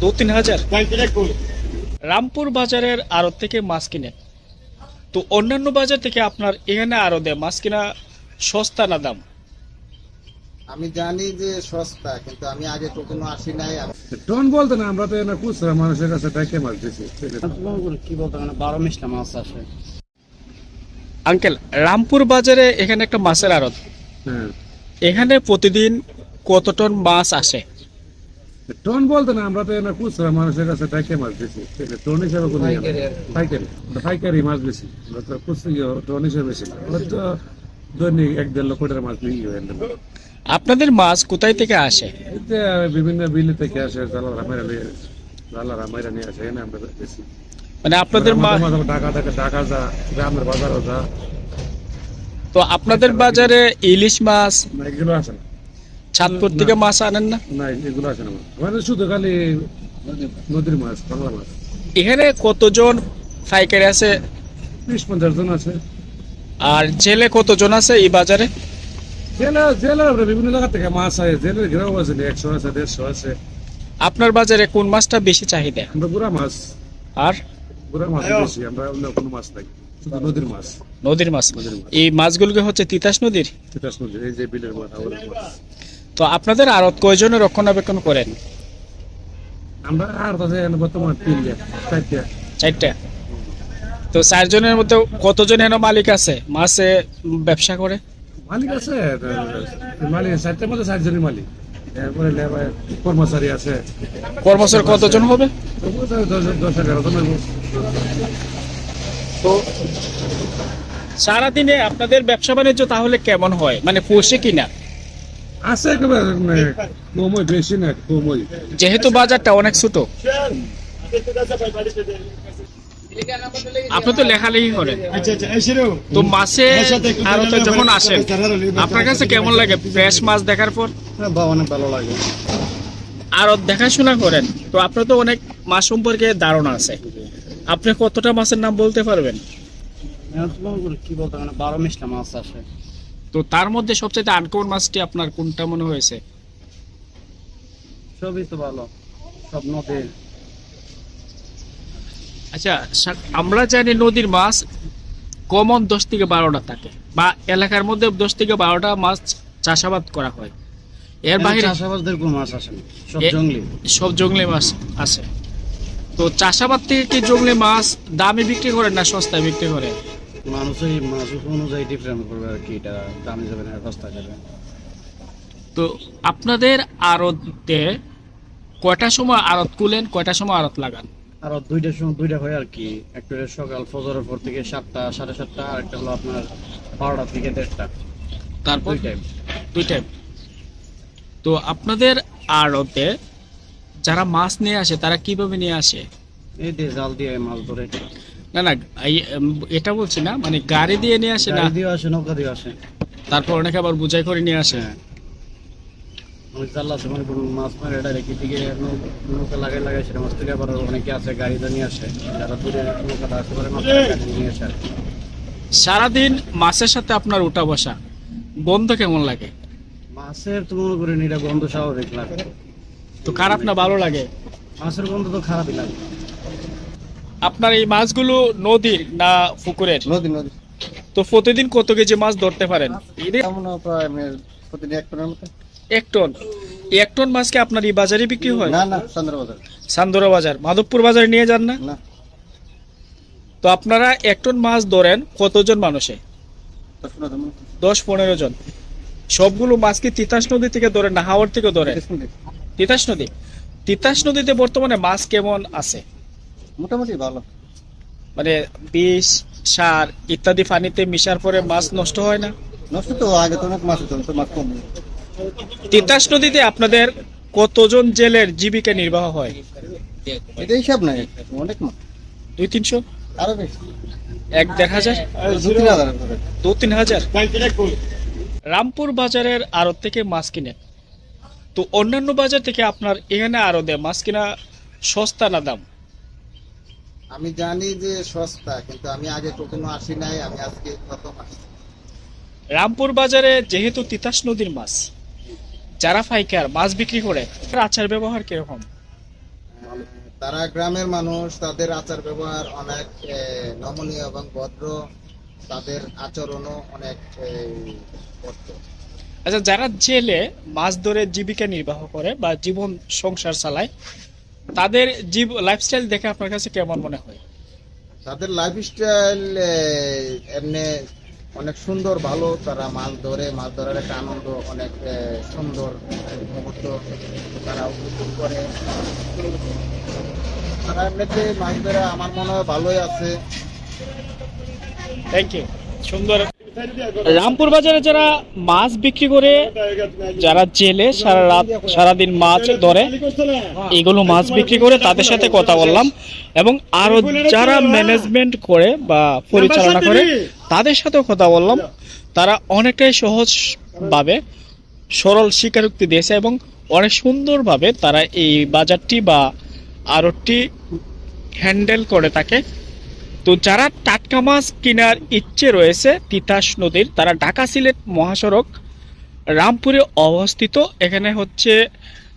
দু তিন হাজার। রামপুর বাজারের আড়ত থেকে মাছ কিনেন তো অন্যান্য বাজার থেকে আপনার এখানে আড়তে মাছ কিনা সস্তা না দাম? আমি জানি যে সস্তা কিন্তু আমি আগে কখনো আসি নাই। টন বলতে না আমরা তো এনে খুচরা মানুষের কাছে টাইকে মাছ দিছি। কি বলতে মানে বারো মিশটা মাছ আসে আঙ্কেল রামপুর বাজারে এখানে একটা মাছের আড়ত। হ্যাঁ। এখানে প্রতিদিন কত টন মাছ আসে? টন বলতে না আমরা তো এনে খুচরা মানুষের কাছে টাইকে মাছ দিছি টন হিসাবে কোনো ইয়ে পাইকারি পাইকারি মাছ বেশি আমরা তো খুচরা ইয়ে টন হিসাবে বেশি আমরা তো দৈনিক এক দেড় লক্ষ টাকার মাছ বিক্রি হয় আপনাদের মাছ কোথায় থেকে আসে? বিভিন্ন বিল থেকে আসে জালারা মাইরা নিয়ে জালারা মাইরা নিয়ে আসে এনে আমরা বেশি মানে আপনাদের মা- মাঝে মাঝে ঢাকা থেকে ঢাকা যা গ্রামের বাজারও যা। তো আপনাদের বাজারে ইলিশ মাছ এগুলো আসে না। চাঁদপুর থেকে মাছ আনেন না? না এগুলো আসে না আমাদের শুধু খালি নদীর মাছ বাংলা মাছ। এখানে কতজন পাইকারি আছে? বিশ পঞ্চাশ জন আছে। আর জেলে কতজন আছে এই বাজারে? জেলে জেলে বিভিন্ন জায়গা থেকে মাছ আছে জেলের ঘেরাও আছে একশো আছে দেড়শো আছে। আপনার বাজারে কোন মাছটা বেশি চাহিদা? আমরা গুড়া মাছ। আর? মাছ বেশি আমরা অন্য কোনো মাছ নাই। নদীর মাছ। নদীর মাছ। এই মাছগুলোকে হচ্ছে তিতাস নদীর? তিতাস নদীর এই যে বিলের মাছ। তো আপনাদের আড়ত কয়জনের রক্ষণাবেক্ষণ করেন? আমরা বর্তমান তিনটা চারটা। চারটা। তো চারজনের মধ্যে কতজন হেন মালিক আছে? মাছে ব্যবসা করে? মালিক আছে মালিক চারটার মধ্যে চারজনই মালিক। কর্মচারী আছে। কর্মচারী কতজন হবে? দশ দশ এগারো জন তো সারাদিনে আপনাদের ব্যবসা বাণিজ্য তাহলে কেমন হয়? মানে পোষে কিনা? আছে একেবারে মানে কমই বেশি না কমই। যেহেতু বাজারটা অনেক ছোট। আপনি তো লেখালেখি করেন। তো মাছে আড়তে যখন আসেন আপনার কাছে কেমন লাগে ফ্রেশ মাছ দেখার পর? অনেক ভালো লাগে। আড়ত দেখাশোনা করেন। তো আপনার তো অনেক মাছ সম্পর্কে ধারণা আছে। আপনি কতটা মাছের নাম বলতে পারবেন? তো কি বলতে মানে বারো মিশটা মাছ আসে তো তার মধ্যে সবচেয়ে আনকমন মাছটি আপনার কোনটা মনে হয়েছে? সবই তো ভালো। সব নদী আচ্ছা আমরা জানি নদীর মাছ কমন দশ থেকে বারোটা থাকে বা এলাকার মধ্যে দশ থেকে বারোটা মাছ চাষাবাদ করা হয়। এর বাইরে চাষাবাসদের কোনো মাছ আসে না সব জঙ্গলি। সব জঙ্গলি মাছ আছে। তো চাষাবাদ থেকে কি জঙ্গলি মাছ দামে বিক্রি করে না সস্তায় বিক্রি করে? মানুষই মাছ অনুযায়ী ডিফারেন্ট করবে আর কি এটা দামে না সস্তা যাবে। তো আপনাদের আড়তে কয়টার সময় আড়ত কুলেন কয়টার সময় আড়ত লাগান? আর দুইটার সময় দুইটা হয় আর কি একটা সকাল ফজরের পর থেকে সাতটা সাড়ে সাতটা আর একটা হলো আপনার বারোটা থেকে দেড়টা। তারপর? টাইম দুই টাইম তো আপনাদের আড়তে যারা মাছ নিয়ে আসে তারা কীভাবে নিয়ে আসে? এই দিয়ে জাল দিয়ে মাছ ধরে। না না এটা বলছি না মানে গাড়ি দিয়ে নিয়ে আসে না? দিয়ে আসে নৌকা দিয়ে আসে। তারপর অনেকে আবার বুঝাই করে নিয়ে আসে। অনেক জাল আছে মানে মাছ মারে এটা রেখে দিকে নৌকা লাগাই লাগাই সেটা মাছ থেকে আবার অনেকে আছে গাড়িতে নিয়ে আসে। যারা দূরে নৌকাটা আসতে পারে মাছ নিয়ে আসে। সারাদিন মাছের সাথে আপনার উঠা বসা বন্ধ কেমন লাগে? মাছের তো মনে করেন এটা গন্ধ স্বাভাবিক লাগে। তো খারাপ না ভালো লাগে? মাছের গন্ধ তো খারাপই লাগে। আপনার এই মাছগুলো নদীর না পুকুরের? নদী নদী। তো প্রতিদিন কত কেজি মাছ ধরতে পারেন? প্রতিদিন এক টনের মতো। এক টন? এক টন মাছ কি আপনার এই বাজারে বিক্রি হয়? না না চন্দ্রবাজার সান্দরা বাজার। মাধবপুর বাজারে নিয়ে যান না? তো আপনারা এক টন মাছ ধরেন কতজন মানুষে? দশ পনেরো জন। দশ পনেরো জন। সবগুলো মাছ কি তিতাস নদী থেকে ধরেন না হাওড় থেকে ধরেন? তিতাস নদী? তিতাস নদীতে বর্তমানে মাছ কেমন আছে? মোটামুটি ভালো। মানে বিষ সার ইত্যাদি পানিতে মিশার পরে মাছ নষ্ট হয় না? নষ্ট তো আগে তো অনেক মাছ হতো তো মাছ কম তিতাস নদীতে আপনাদের কতজন জেলের জীবিকা নির্বাহ হয়? এটা হিসাব নাই অনেক মাছ। দুই তিনশো? আরও বেশি। এক দেড় হাজার দু তিন হাজার দু তিন হাজার? রামপুর বাজারের আড়ত থেকে মাছ কিনে। তো অন্যান্য বাজার থেকে আপনার এখানে আড়তে মাছ কিনা সস্তা না দাম? আমি জানি যে সস্তা কিন্তু আমি আগে কখনো আসি নাই আমি আজকে প্রথম আসছি রামপুর বাজারে যেহেতু তিতাস নদীর মাছ যারা ফাইকার মাছ বিক্রি করে তার আচার ব্যবহার কীরকম? তারা গ্রামের মানুষ তাদের আচার ব্যবহার অনেক নমনীয় এবং ভদ্র তাদের আচরণও অনেক আচ্ছা যারা জেলে মাছ ধরে জীবিকা নির্বাহ করে বা জীবন সংসার চালায় তাদের জীব লাইফস্টাইল দেখে আপনার কাছে কেমন মনে হয়? তাদের লাইফস্টাইল এমনি অনেক সুন্দর ভালো। তারা মাছ ধরে মাছ ধরার একটা আনন্দ অনেক সুন্দর মুহূর্ত তারা উপভোগ করে। তারা এমনিতে মাছ ধরে আমার মনে হয় ভালোই আছে। থ্যাংক ইউ সুন্দর রামপুর বাজারে যারা মাছ বিক্রি করে, যারা জেলে সারা রাত, সারাদিন মাছ ধরে, এগুলো মাছ বিক্রি করে তাদের সাথে কথা বললাম। এবং আরও যারা ম্যানেজমেন্ট করে বা পরিচালনা করে, তাদের সাথেও কথা বললাম। তারা অনেকটাই সহজভাবে সরল স্বীকারোক্তি দিয়েছে এবং অনেক সুন্দরভাবে তারা এই বাজারটি বা আরটি হ্যান্ডেল করে থাকে তো যারা টাটকা মাছ কেনার ইচ্ছে রয়েছে, তিতাস নদীর, তারা ঢাকা সিলেট মহাসড়ক, রামপুরে অবস্থিত। এখানে হচ্ছে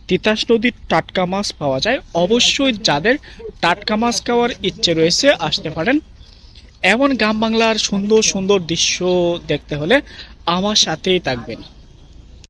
তিতাস নদীর টাটকা মাছ পাওয়া যায়। অবশ্যই যাদের টাটকা মাছ খাওয়ার ইচ্ছে রয়েছে, আসতে পারেন। এমন গ্রাম বাংলার সুন্দর সুন্দর দৃশ্য দেখতে হলে আমার সাথেই থাকবেন।